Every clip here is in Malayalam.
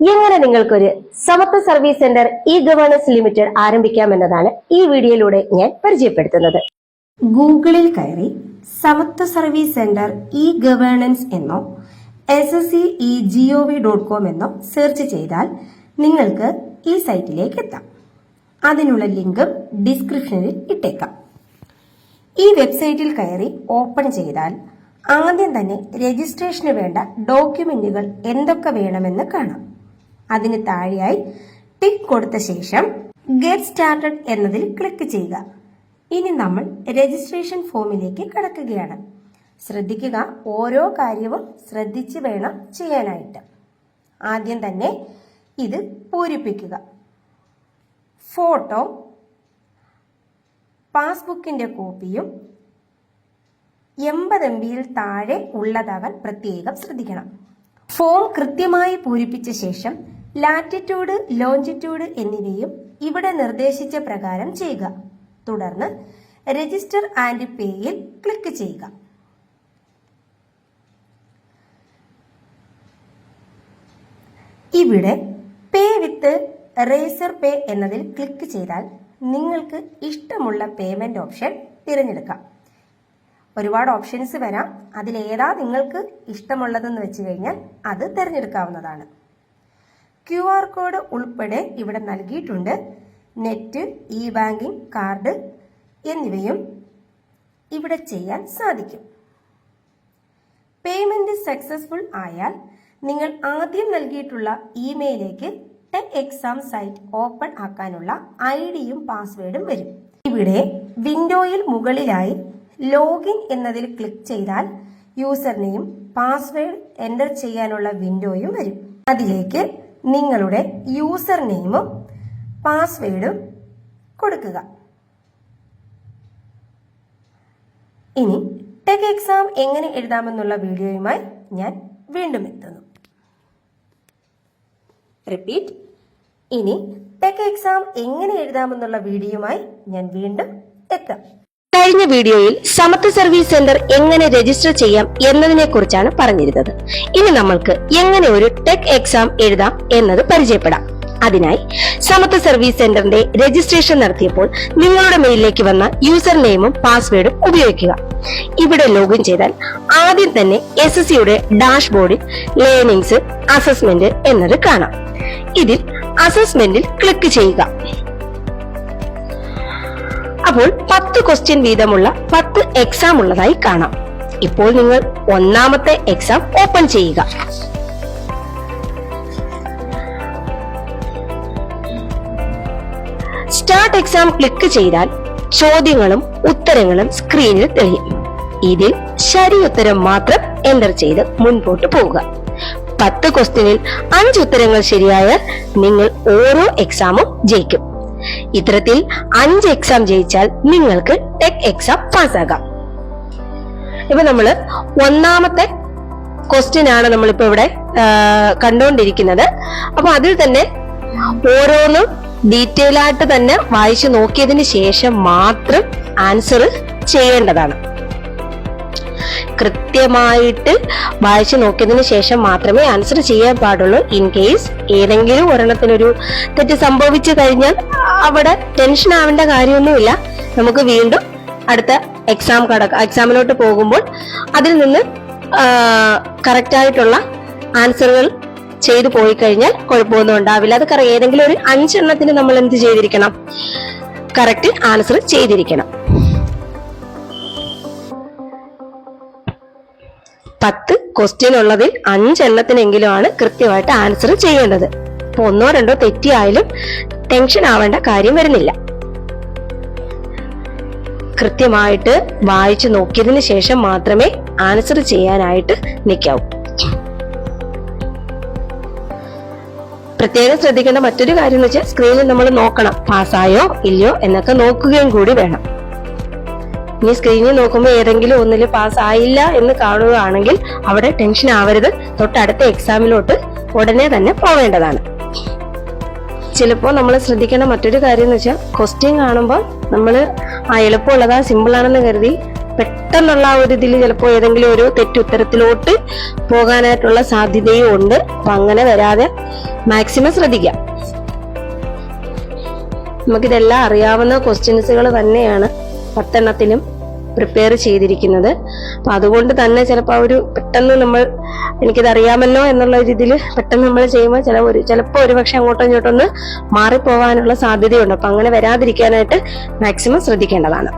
എങ്ങനെ നിങ്ങൾക്കൊരു Samatva service center e governance limited ആരംഭിക്കാമെന്നതാണ് ഈ വീഡിയോയിലൂടെ ഞാൻ പരിചയപ്പെടുത്തുന്നത്. ഗൂഗിളിൽ കയറി Samatva service center e governance എന്നോ S S E G O V dot com എന്നോ സെർച്ച് ചെയ്താൽ നിങ്ങൾക്ക് ഈ സൈറ്റിലേക്ക് എത്താം. അതിനുള്ള ലിങ്കും ഡിസ്ക്രിപ്ഷനിൽ ഇട്ടേക്കാം. ഈ വെബ്സൈറ്റിൽ കയറി ഓപ്പൺ ചെയ്താൽ ആദ്യം തന്നെ രജിസ്ട്രേഷന് വേണ്ട ഡോക്യുമെന്റുകൾ എന്തൊക്കെ വേണമെന്ന് കാണാം. അതിന് താഴെയായി ടിക്ക് കൊടുത്ത ശേഷം ഗെറ്റ് സ്റ്റാർട്ടഡ് എന്നതിൽ ക്ലിക്ക് ചെയ്യുക. ഇനി നമ്മൾ രജിസ്ട്രേഷൻ ഫോമിലേക്ക് കടക്കുകയാണ്. ശ്രദ്ധിക്കുക ഓരോ കാര്യവും ശ്രദ്ധിച്ച് വേണം ചെയ്യാനായിട്ട്. ആദ്യം തന്നെ ഇത് പൂരിപ്പിക്കുക. ഫോട്ടോ പാസ്ബുക്കിന്റെ കോപ്പിയും എൺപത് എം ബിയിൽ താഴെ ഉള്ളതാകാൻ പ്രത്യേകം ശ്രദ്ധിക്കണം. ഫോം കൃത്യമായി പൂരിപ്പിച്ച ശേഷം ലാറ്റിറ്റ്യൂഡ് ലോഞ്ചിറ്റ്യൂഡ് എന്നിവയും ഇവിടെ നിർദ്ദേശിച്ച പ്രകാരം ചെയ്യുക. തുടർന്ന് രജിസ്റ്റർ ആൻഡ് പേയിൽ ക്ലിക്ക് ചെയ്യുക. ഇവിടെ പേ വിത്ത് റേസർ പേ എന്നതിൽ ക്ലിക്ക് ചെയ്താൽ നിങ്ങൾക്ക് ഇഷ്ടമുള്ള പേയ്മെന്റ് ഓപ്ഷൻ തിരഞ്ഞെടുക്കാം. ഒരുപാട് ഓപ്ഷൻസ് വരാം. അതിലേതാ നിങ്ങൾക്ക് ഇഷ്ടമുള്ളതെന്ന് വെച്ച് കഴിഞ്ഞാൽ അത് തിരഞ്ഞെടുക്കാവുന്നതാണ്. ക്യു ആർ കോഡ് ഉൾപ്പെടെ ഇവിടെ നൽകിയിട്ടുണ്ട്. നെറ്റ് ഇ ബാങ്കിംഗ് കാർഡ് എന്നിവയും ഇവിടെ ചെയ്യാൻ സാധിക്കും. പേയ്മെന്റ് സക്സസ്ഫുൾ ആയാൽ നിങ്ങൾ ആദ്യം നൽകിയിട്ടുള്ള ഇമെയിലേക്ക് ടെക് എക്സാം സൈറ്റ് ഓപ്പൺ ആക്കാനുള്ള ഐ ഡിയും പാസ്വേഡും വരും. ഇവിടെ വിൻഡോയിൽ മുകളിലായി ലോഗിൻ എന്നതിൽ ക്ലിക്ക് ചെയ്താൽ യൂസർ നെയിം പാസ്വേഡ് എന്റർ ചെയ്യാനുള്ള വിൻഡോയും വരും. അതിലേക്ക് നിങ്ങളുടെ യൂസർ നെയിമും പാസ്വേഡും കൊടുക്കുക. ഇനി ടെക് എക്സാം എങ്ങനെ എഴുതാമെന്നുള്ള വീഡിയോയുമായി ഞാൻ വീണ്ടും എത്തുന്നു. റിപ്പീറ്റ്. ഇനി ടെക് എക്സാം എങ്ങനെ എഴുതാമെന്നുള്ള വീഡിയോയുമായി ഞാൻ വീണ്ടും എത്താം. കഴിഞ്ഞ വീഡിയോയിൽ സമത്വ സർവീസ് സെന്റർ എങ്ങനെ രജിസ്റ്റർ ചെയ്യാം എന്നതിനെ കുറിച്ചാണ് പറഞ്ഞിരുന്നത്. ഇനി നമ്മൾക്ക് എങ്ങനെ ഒരു ടെക് എക്സാം എഴുതാം എന്നത് പരിചയപ്പെടാം. അതിനായി സമത്വ സർവീസ് സെന്ററിന്റെ രജിസ്ട്രേഷൻ നടത്തിയപ്പോൾ നിങ്ങളുടെ മെയിലിലേക്ക് വന്ന യൂസർ നെയിമും പാസ്വേഡും ഉപയോഗിക്കുക. ഇവിടെ ലോഗിൻ ചെയ്താൽ ആദ്യം തന്നെ എസ് എസ് സിയുടെ ഡാഷ്ബോർഡിൽ ലേണിംഗ്സ് അസസ്മെന്റ് എന്നത് കാണാം. ഇതിൽ അസസ്മെന്റിൽ ക്ലിക്ക് ചെയ്യുക. അപ്പോൾ പത്ത് ക്വസ്റ്റ്യൻ വീതമുള്ള പത്ത് എക്സാം ഉള്ളതായി കാണാം. ഇപ്പോൾ നിങ്ങൾ ഒന്നാമത്തെ എക്സാം ഓപ്പൺ ചെയ്യുക. സ്റ്റാർട്ട് എക്സാം ക്ലിക്ക് ചെയ്താൽ ചോദ്യങ്ങളും ഉത്തരങ്ങളും സ്ക്രീനിൽ തെളിയും. ഇതിൽ ശരി ഉത്തരം മാത്രം എന്റർ ചെയ്ത് മുൻപോട്ട് പോവുക. പത്ത് ക്വസ്റ്റ്യനിൽ അഞ്ച് ഉത്തരങ്ങൾ ശരിയായാൽ നിങ്ങൾ ഓരോ എക്സാമും ജയിക്കും. ഇത്തരത്തിൽ അഞ്ച് എക്സാം ജയിച്ചാൽ നിങ്ങൾക്ക് ടെക് എക്സാം പാസ്സാകാം. ഇപ്പൊ നമ്മൾ ഒന്നാമത്തെ ക്വസ്റ്റ്യൻ ആണ് നമ്മളിപ്പോ ഇവിടെ കണ്ടുകൊണ്ടിരിക്കുന്നത് അപ്പൊ അതിൽ തന്നെ ഓരോന്നും ഡീറ്റെയിൽ ആയിട്ട് തന്നെ വായിച്ചു നോക്കിയതിന് ശേഷം മാത്രം ആൻസർ ചെയ്യേണ്ടതാണ്. കൃത്യമായിട്ട് വായിച്ചു നോക്കിയതിന് ശേഷം മാത്രമേ ആൻസർ ചെയ്യാൻ പാടുള്ളൂ. ഇൻ കേസ് ഏതെങ്കിലും ഒരെണ്ണത്തിനൊരു തെറ്റ് സംഭവിച്ചു കഴിഞ്ഞാൽ അവിടെ ടെൻഷൻ ആവേണ്ട കാര്യമൊന്നുമില്ല. നമുക്ക് വീണ്ടും അടുത്ത എക്സാം കടക്ക എക്സാമിലോട്ട് പോകുമ്പോൾ അതിൽ നിന്ന് കറക്റ്റായിട്ടുള്ള ആൻസറുകൾ ചെയ്തു പോയി കഴിഞ്ഞാൽ കുഴപ്പമൊന്നും ഉണ്ടാവില്ല. അത് ഏതെങ്കിലും ഒരു അഞ്ചെണ്ണത്തിന് നമ്മൾ എന്ത് ചെയ്തിരിക്കണം? കറക്റ്റ് ആൻസർ ചെയ്തിരിക്കണം. പത്ത് ക്വസ്റ്റ്യൻ ഉള്ളതിൽ അഞ്ചെണ്ണത്തിനെങ്കിലും ആണ് കൃത്യമായിട്ട് ആൻസർ ചെയ്യേണ്ടത്. അപ്പൊ ഒന്നോ രണ്ടോ തെറ്റിയായാലും ടെൻഷൻ ആവേണ്ട കാര്യം വരുന്നില്ല. കൃത്യമായിട്ട് വായിച്ചു നോക്കിയതിന് ശേഷം മാത്രമേ ആൻസർ ചെയ്യാനായിട്ട് നിൽക്കാവൂ പ്രത്യേകം ശ്രദ്ധിക്കേണ്ട മറ്റൊരു കാര്യം എന്ന് വെച്ചാൽ സ്ക്രീനിൽ നമ്മൾ നോക്കണം പാസ്സായോ ഇല്ലയോ എന്നൊക്കെ നോക്കുകയും കൂടി വേണം. ഇനി സ്ക്രീനിൽ നോക്കുമ്പോൾ ഏതെങ്കിലും ഒന്നിൽ പാസ് ആയില്ല എന്ന് കാണുകയാണെങ്കിൽ അവിടെ ടെൻഷൻ ആവരുത്. തൊട്ടടുത്ത എക്സാമിലോട്ട് ഉടനെ തന്നെ പോവേണ്ടതാണ്. ചിലപ്പോൾ നമ്മൾ ശ്രദ്ധിക്കേണ്ട മറ്റൊരു കാര്യം എന്ന് വെച്ചാൽ ക്വസ്റ്റ്യൻ കാണുമ്പോൾ നമ്മൾ ആ എളുപ്പമുള്ളതാ സിമ്പിൾ ആണെന്ന് കരുതി പെട്ടെന്നുള്ള ആ ഒരു ഇതിൽ ചിലപ്പോൾ ഏതെങ്കിലും ഒരു തെറ്റുത്തരത്തിലോട്ട് പോകാനായിട്ടുള്ള സാധ്യതയും ഉണ്ട്. അപ്പൊ അങ്ങനെ വരാതെ മാക്സിമം ശ്രദ്ധിക്കാം. നമുക്കിതെല്ലാം അറിയാവുന്ന ക്വസ്റ്റ്യൻസുകൾ തന്നെയാണ്. പത്തെണ്ണത്തിലും പ്രിപ്പയർ ചെയ്തിരിക്കുന്നത്. അപ്പൊ അതുകൊണ്ട് തന്നെ ചിലപ്പോൾ ഒരു പെട്ടെന്ന് നമ്മൾ എനിക്കിത് അറിയാമല്ലോ എന്നുള്ള ഒരു ഇതിൽ പെട്ടെന്ന് നമ്മൾ ചെയ്യുമ്പോൾ ചില ഒരു ചിലപ്പോൾ ഒരു പക്ഷെ അങ്ങോട്ടോ ഇങ്ങോട്ടോ ഒന്ന് മാറിപ്പോവാനുള്ള സാധ്യതയുണ്ട്. അപ്പൊ അങ്ങനെ വരാതിരിക്കാനായിട്ട് മാക്സിമം ശ്രദ്ധിക്കേണ്ടതാണ്.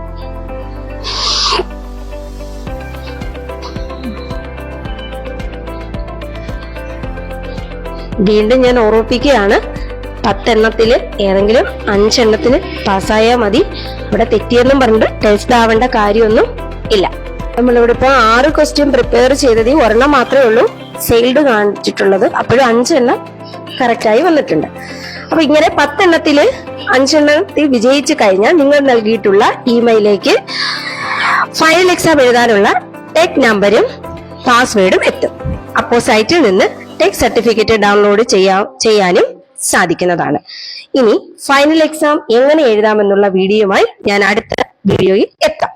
വീണ്ടും ഞാൻ ഓർമ്മിപ്പിക്കുകയാണ് പത്തെണ്ണത്തിൽ ഏതെങ്കിലും അഞ്ചെണ്ണത്തിന് പാസ്സായാൽ മതി. ഇവിടെ തെറ്റിയെന്നും പറഞ്ഞിട്ട് ടെസ്റ്റ് ആവേണ്ട കാര്യമൊന്നും ഇല്ല. നമ്മളിവിടെ ഇപ്പൊ ആറ് ക്വസ്റ്റ്യൻ പ്രിപ്പയർ ചെയ്തത് ഒരെണ്ണം മാത്രമേ ഉള്ളൂ സെയിൽഡ് കാണിച്ചിട്ടുള്ളത്. അപ്പോഴും അഞ്ചെണ്ണം കറക്റ്റായി വന്നിട്ടുണ്ട്. അപ്പൊ ഇങ്ങനെ പത്തെണ്ണത്തിൽ അഞ്ചെണ്ണത്തിൽ വിജയിച്ചു കഴിഞ്ഞാൽ നിങ്ങൾ നൽകിയിട്ടുള്ള ഇമെയിലേക്ക് ഫയൽ എക്സാം എഴുതാനുള്ള ടെക് നമ്പരും പാസ്വേഡും എത്തും. അപ്പോൾ സൈറ്റിൽ നിന്ന് ടെക് സർട്ടിഫിക്കറ്റ് ഡൗൺലോഡ് ചെയ്യാ ചെയ്യാനും സാധിക്കുന്നതാണ്. ഇനി ഫൈനൽ എക്സാം എങ്ങനെ എഴുതാമെന്നുള്ള വീഡിയോയുമായി ഞാൻ അടുത്ത വീഡിയോയിൽ എത്താം.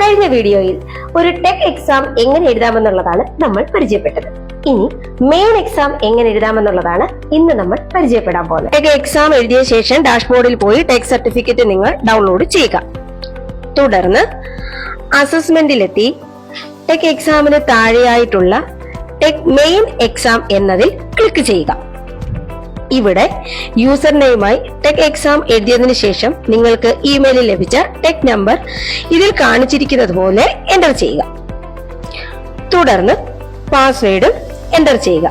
കഴിഞ്ഞ വീഡിയോയിൽ ഒരു ടെക് എക്സാം എങ്ങനെ എഴുതാമെന്നുള്ളതാണ് നമ്മൾ പരിചയപ്പെട്ടത്. ഇനി മെയിൻ എക്സാം എങ്ങനെ എഴുതാമെന്നുള്ളതാണ് ഇന്ന് നമ്മൾ പരിചയപ്പെടാൻ പോകുന്നത്. ടെക് എക്സാം എഴുതിയ ശേഷം ഡാഷ്ബോർഡിൽ പോയി ടെക് സർട്ടിഫിക്കറ്റ് നിങ്ങൾ ഡൗൺലോഡ് ചെയ്യുക. തുടർന്ന് അസസ്മെന്റിലെത്തി ടെക് എക്സാമിന് താഴെയായിട്ടുള്ള ടെക് മെയിൻ എക്സാം എന്നതിൽ ക്ലിക്ക് ചെയ്യുക. ഇവിടെ യൂസർ നെയിമായി ടെക് എക്സാം എഴുതിയതിനു ശേഷം നിങ്ങൾക്ക് ഇമെയിലിൽ ലഭിച്ച ടെക് നമ്പർ ഇതിൽ കാണിച്ചിരിക്കുന്നത് പോലെ എന്റർ ചെയ്യുക. തുടർന്ന് പാസ്വേഡും എന്റർ ചെയ്യുക.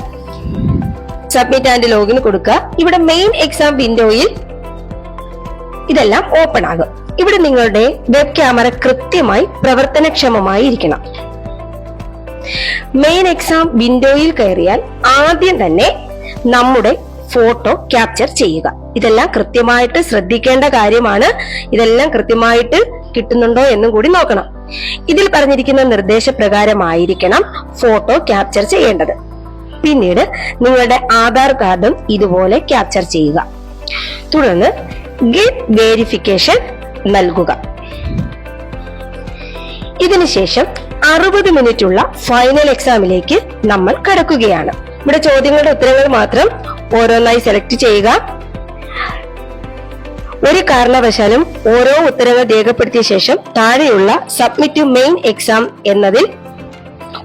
സബ്മിറ്റ് ആൻഡ് ലോഗിൻ കൊടുക്കുക. ഇവിടെ മെയിൻ എക്സാം വിൻഡോയിൽ ഇതെല്ലാം ഓപ്പൺ ആകും. ഇവിടെ നിങ്ങളുടെ വെബ് ക്യാമറ കൃത്യമായി പ്രവർത്തനക്ഷമമായി ഇരിക്കണം. മെയിൻ എക്സാം വിൻഡോയിൽ കയറിയാൽ ആദ്യം തന്നെ നമ്മുടെ ഫോട്ടോ ക്യാപ്ചർ ചെയ്യുക. ഇതെല്ലാം കൃത്യമായിട്ട് ശ്രദ്ധിക്കേണ്ട കാര്യമാണ്. ഇതെല്ലാം കൃത്യമായിട്ട് കിട്ടുന്നുണ്ടോ എന്നും കൂടി നോക്കണം. ഇതിൽ പറഞ്ഞിരിക്കുന്ന നിർദ്ദേശപ്രകാരമായിരിക്കണം ഫോട്ടോ ക്യാപ്ചർ ചെയ്യേണ്ടത്. പിന്നീട് നിങ്ങളുടെ ആധാർ കാർഡും ഇതുപോലെ ക്യാപ്ചർ ചെയ്യുക. തുടർന്ന് ഗെറ്റ് വേരിഫിക്കേഷൻ നൽകുക. ഇതിനുശേഷം അറുപത് മിനിറ്റുള്ള ഫൈനൽ എക്സാമിലേക്ക് നമ്മൾ കടക്കുകയാണ്. ഇവിടെ ചോദ്യങ്ങളുടെ ഉത്തരങ്ങൾ മാത്രം ഓരോന്നായി സെലക്ട് ചെയ്യുക. ഒരു കാരണവശാലും ഓരോ ഉത്തരങ്ങൾ രേഖപ്പെടുത്തിയ ശേഷം താഴെയുള്ള സബ്മിറ്റ് മെയിൻ എക്സാം എന്നതിൽ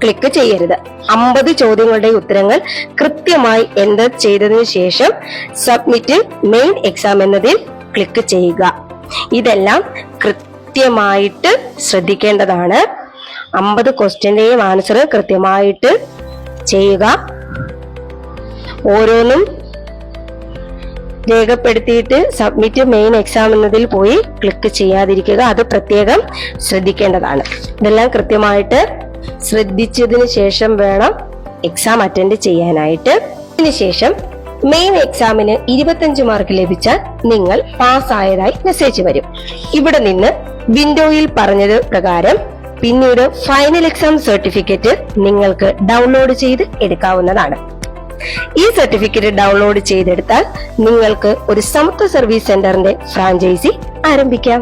ക്ലിക്ക് ചെയ്യരുത്. അമ്പത് ചോദ്യങ്ങളുടെ ഉത്തരങ്ങൾ കൃത്യമായി എന്റർ ചെയ്തതിനു ശേഷം സബ്മിറ്റ് മെയിൻ എക്സാം എന്നതിൽ ക്ലിക്ക് ചെയ്യുക. ഇതെല്ലാം കൃത്യമായിട്ട് ശ്രദ്ധിക്കേണ്ടതാണ്. അമ്പത് ക്വസ്റ്റ്യന്റെയും ആൻസർ കൃത്യമായിട്ട് ചെയ്യുക. ഓരോന്നും രേഖപ്പെടുത്തിയിട്ട് സബ്മിറ്റ് മെയിൻ എക്സാം എന്നതിൽ പോയി ക്ലിക്ക് ചെയ്യാതിരിക്കുക. അത് പ്രത്യേകം ശ്രദ്ധിക്കേണ്ടതാണ്. ഇതെല്ലാം കൃത്യമായിട്ട് ശ്രദ്ധിച്ചതിന് ശേഷം വേണം എക്സാം അറ്റൻഡ് ചെയ്യാനായിട്ട്. അതിനുശേഷം മെയിൻ എക്സാമിന് ഇരുപത്തഞ്ച് മാർക്ക് ലഭിച്ചാൽ നിങ്ങൾ പാസ്സായതായി മെസ്സേജ് വരും. ഇവിടെ നിന്ന് വിൻഡോയിൽ പറഞ്ഞത് പ്രകാരം പിന്നീട് ഫൈനൽ എക്സാം സർട്ടിഫിക്കറ്റ് നിങ്ങൾക്ക് ഡൗൺലോഡ് ചെയ്ത് എടുക്കാവുന്നതാണ്. ഈ സർട്ടിഫിക്കറ്റ് ഡൗൺലോഡ് ചെയ്തെടുത്താൽ നിങ്ങൾക്ക് ഒരു സമത്വ സർവീസ് സെന്ററിന്റെ ഫ്രാഞ്ചൈസി ആരംഭിക്കാം.